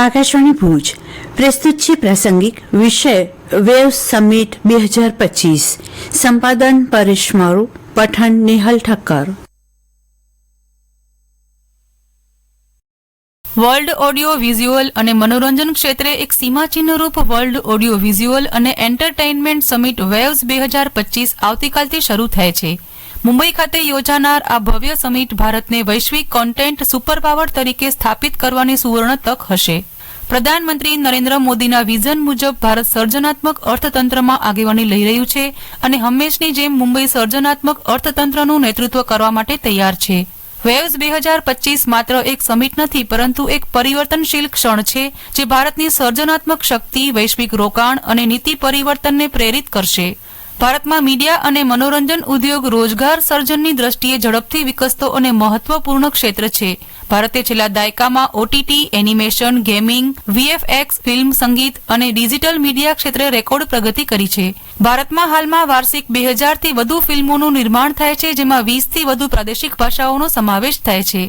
આકાશવાણી ભુજ. પ્રસ્તુત છે પ્રાસંગિક વિષય વેવ સમિટ બે હજાર પચીસ. સંપાદન પરેશ મારુ પઠન Nihal Thakkar. World audio visual અને મનોરંજન ક્ષેત્રે એક સીમાચિહ્નરૂપ વર્લ્ડ ઓડિયો વિઝ્યુઅલ અને એન્ટરટેઇનમેન્ટ સમિટ વેવ્સ બે હજાર પચીસ આવતીકાલથી શરૂ થાય છે. મુંબઈ ખાતે યોજાનાર આ ભવ્ય સમિટ ભારતને વૈશ્વિક કોન્ટેન્ટ સુપરપાવર તરીકે સ્થાપિત કરવાની સુવર્ણ તક હશે. પ્રધાનમંત્રી નરેન્દ્ર મોદીના વિઝન મુજબ ભારત સર્જનાત્મક અર્થતંત્રમાં આગેવાની લઈ રહ્યું છે અને હંમેશની જેમ મુંબઈ સર્જનાત્મક અર્થતંત્રનું નેતૃત્વ કરવા માટે તૈયાર છે. વેવ્સ બે હજાર પચીસ માત્ર એક સમિટ નથી, પરંતુ એક પરિવર્તનશીલ ક્ષણ છે જે ભારતની સર્જનાત્મક શક્તિ, વૈશ્વિક રોકાણ અને નીતિ પરિવર્તનને પ્રેરિત કરશે. ભારતમાં મીડિયા અને મનોરંજન ઉદ્યોગ રોજગાર સર્જનની દ્રષ્ટિએ ઝડપથી વિકસતો અને મહત્વપૂર્ણ ક્ષેત્ર છે. ભારતે છેલ્લા દાયકામાં OTT animation gaming VFX film સંગીત અને ડિજિટલ મીડિયા ક્ષેત્રે રેકોર્ડ પ્રગતિ કરી છે. ભારતમાં હાલમાં વાર્ષિક બે હજારથી વધુ ફિલ્મોનું નિર્માણ થાય છે, જેમાં વીસથી વધુ પ્રાદેશિક ભાષાઓનો સમાવેશ થાય છે.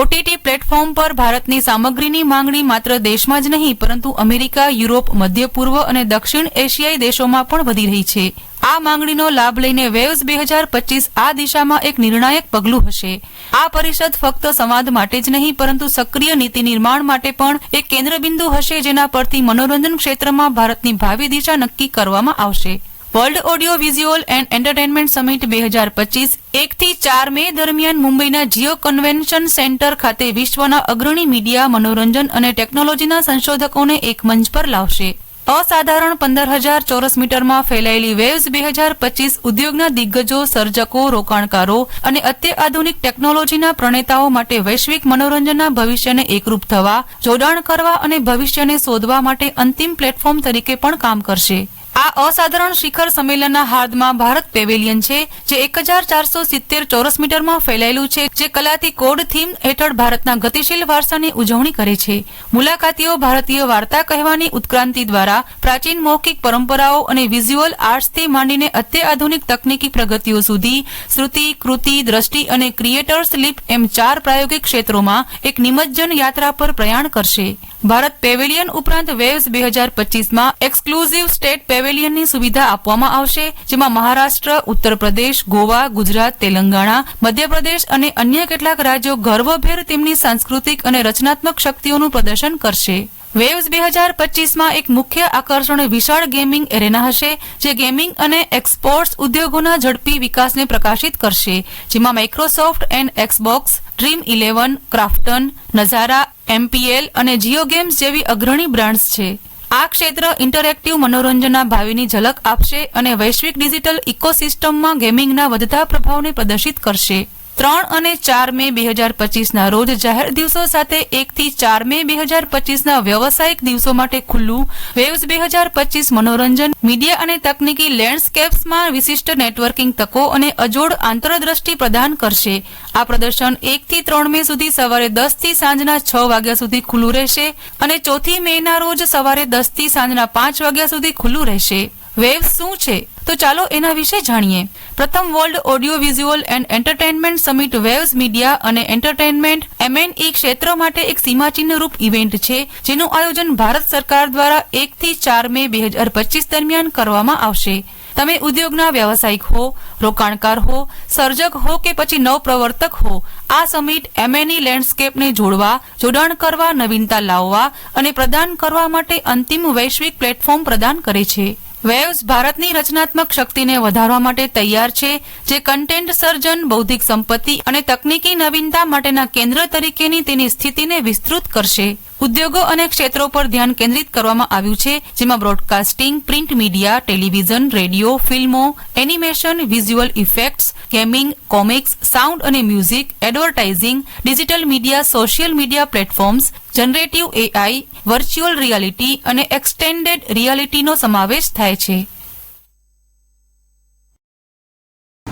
ઓટીટી પ્લેટફોર્મ પર ભારતની સામગ્રીની માંગણી માત્ર દેશમાં જ નહીં, પરંતુ અમેરિકા, યુરોપ, મધ્ય પૂર્વ અને દક્ષિણ એશિયાઈ દેશોમાં પણ વધી રહી છે. આ માંગણીનો લાભ લઈને વેવ્સ બે હજાર પચીસ આ દિશામાં એક નિર્ણાયક પગલું હશે. આ પરિષદ ફક્ત સંવાદ માટે જ નહીં, પરંતુ સક્રિય નીતિ નિર્માણ માટે પણ એક કેન્દ્રબિંદુ હશે જેના પરથી મનોરંજન ક્ષેત્રમાં ભારતની ભાવિ દિશા નક્કી કરવામાં આવશે. World audio visual and entertainment summit બે હજાર પચીસ એકથી ચાર મે દરમિયાન મુંબઈના જીઓ કન્વેન્શન સેન્ટર ખાતે વિશ્વના અગ્રણી મીડિયા, મનોરંજન અને ટેકનોલોજીના સંશોધકોને એક મંચ પર લાવશે. અસાધારણ પંદર હજાર ચોરસ મીટરમાં ફેલાયેલી વેવ્સ બે હજાર પચીસ ઉદ્યોગના દિગ્ગજો, સર્જકો, રોકાણકારો અને અત્યાધુનિક ટેકનોલોજીના પ્રણેતાઓ માટે વૈશ્વિક મનોરંજનના ભવિષ્યને એકરૂપ થવા, જોડાણ કરવા અને ભવિષ્યને શોધવા માટે અંતિમ પ્લેટફોર્મ તરીકે પણ કામ કરશે. આ અસાધારણ શિખર સંમેલનના હાર્દમાં ભારત પેવેલિયન છે, જે એક હજાર ચારસો સિત્તેર ચોરસ મીટરમાં ફેલાયેલું છે, જે કલાથી કોડ થીમ હેઠળ ભારતના ગતિશીલ વારસાની ઉજવણી કરે છે. મુલાકાતીઓ ભારતીય વાર્તા કહેવાની ઉત્ક્રાંતિ દ્વારા પ્રાચીન મૌખિક પરંપરાઓ અને વિઝ્યુઅલ આર્ટ્સથી માંડીને અત્યાધુનિક તકનીકી પ્રગતિઓ સુધી શ્રુતિ, કૃતિ, દ્રષ્ટિ અને ક્રિએટર્સ લીપ એમ ચાર પ્રાયોગિક ક્ષેત્રોમાં એક નિમજ્જન યાત્રા પર પ્રયાણ કરશે. ભારત પેવેલિયન ઉપરાંત વેવ્સ બે હજાર પચીસમાં એક્સક્લુઝિવ સ્ટેટ પેવેલિયનની સુવિધા આપવામાં આવશે, જેમાં મહારાષ્ટ્ર ઉત્તર પ્રદેશ ગોવા, ગુજરાત, તેલંગાણા, મધ્યપ્રદેશ અને અન્ય કેટલાક રાજ્યો ગર્વભેર તેમની સાંસ્કૃતિક અને રચનાત્મક શક્તિઓનું પ્રદર્શન કરશે. વેવ્સ બે હજાર પચીસમાં એક મુખ્ય આકર્ષણ વિશાળ ગેમિંગ એરેના હશે, જે ગેમિંગ અને એક્સપોર્ટ્સ ઉદ્યોગોના ઝડપી વિકાસને પ્રકાશિત કરશે, જેમાં Microsoft and Xbox dream eleven Krafton Nazara MPL અને જીઓ ગેમ્સ જેવી અગ્રણી બ્રાન્ડ્સ છે. આ ક્ષેત્ર ઇન્ટરેક્ટિવ મનોરંજનના ભાવિની ઝલક આપશે અને વૈશ્વિક ડિજિટલ ઇકોસિસ્ટમમાં ગેમિંગના વધતા પ્રભાવને પ્રદર્શિત કરશે. ત્રણ અને ચાર મે બે હજાર પચીસના રોજ જાહેર દિવસો સાથે એકથી ચાર મે બે હજાર પચીસના વ્યવસાયિક દિવસો માટે ખુલ્લું વેવ્સ બે હજાર પચીસ મનોરંજન, મીડિયા અને તકનીકી લેન્ડસ્કેપ્સમાં વિશિષ્ટ નેટવર્કિંગ તકો અને અજોડ આંતરદ્રષ્ટિ પ્રદાન કરશે. આ પ્રદર્શન એકથી ત્રણ મે સુધી સવારે દસથી સાંજના છ વાગ્યા સુધી ખુલ્લું રહેશે અને ચોથી મેના રોજ સવારે દસથી સાંજના પાંચ વાગ્યા સુધી ખુલ્લું રહેશે. વેવ્સ શું છે? તો ચાલો એના વિશે જાણીએ. પ્રથમ world audio visual and entertainment summit Waves media અને એન્ટરટેનમેન્ટ એમએનઈ ક્ષેત્ર માટે એક સીમાચિહ્ન રૂપ ઇવેન્ટ છે, જેનું આયોજન ભારત સરકાર દ્વારા એકથી ચાર મે બે હજાર પચીસ દરમિયાન કરવામાં આવશે. તમે ઉદ્યોગના વ્યવસાયિક હો, રોકાણકાર હો, સર્જક હો કે પછી નવપ્રવર્તક હો, આ સમિટ એમએનઈ લેન્ડસ્કેપને જોડવા, જોડાણ કરવા, નવીનતા લાવવા અને પ્રદાન કરવા માટે અંતિમ વૈશ્વિક પ્લેટફોર્મ પ્રદાન કરે છે. વેવ્સ ભારતની રચનાત્મક શક્તિને વધારવા માટે તૈયાર છે, જે કન્ટેન્ટ સર્જન, બૌદ્ધિક સંપત્તિ અને તકનીકી નવીનતા માટેના કેન્દ્ર તરીકેની તેની સ્થિતિને વિસ્તૃત કરશે. ઉદ્યોગો અને ક્ષેત્રો પર ધ્યાન કેન્દ્રિત કરવામાં આવ્યું છે, જેમાં broadcasting, print media, television, radio, ફિલ્મો, animation, visual effects gaming, comics, sound અને music, advertising, digital media, social media platforms, generative AI, virtual reality અને એક્સટેન્ડેડ રિયાલિટીનો સમાવેશ થાય છે.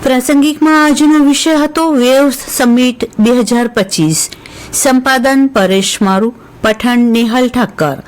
પ્રાસંગિકમાં આજનો વિષય હતો વેવ્સ સમિટ બે હજાર પચીસ. સંપાદન પરેશ મારુ પઠન નિહલ ઠક્કર